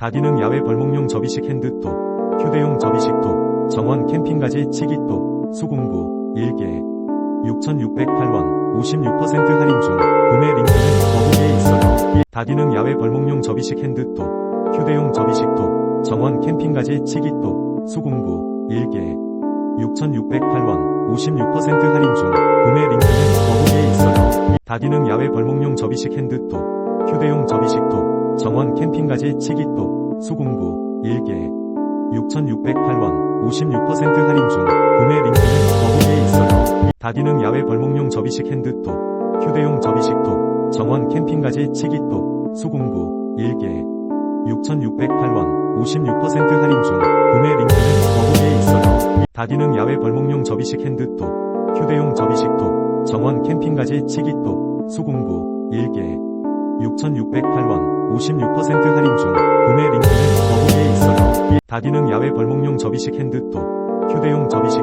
다기능 야외 벌목용 접이식 핸드톱, 휴대용 접이식톱, 정원 캠핑가지 치기톱, 수공구, 1개, 6,608원, 56% 할인 중, 구매 링크는 더보기에 있어요. 다기능 야외 벌목용 접이식 핸드톱, 휴대용 접이식톱, 정원 캠핑가지 치기톱, 수공구, 1개, 6,608원, 56% 할인 중, 구매 링크는 더보기에 있어요. 다기능 야외 벌목용 접이식 핸드톱, 휴대용 접이식톱, 정원 캠핑 가지 치기톱, 수공구, 1개, 6,608원, 56% 할인 중, 구매 링크는 더보기에 있어요. 다기능 야외 벌목용 접이식 핸드톱, 휴대용 접이식톱, 정원 캠핑가지 치기톱, 수공구, 1개, 6,608원, 56% 할인 중, 구매 링크는 더보기에 있어요. 다기능 야외 벌목용 접이식 핸드톱, 휴대용 접이식톱, 정원 캠핑가지 치기톱, 수공구, 1개, 6,608원, 56% 할인 중, 구매 링크는 더보기에 있어요. 다기능 야외 벌목용 접이식 핸드톱, 휴대용 접이식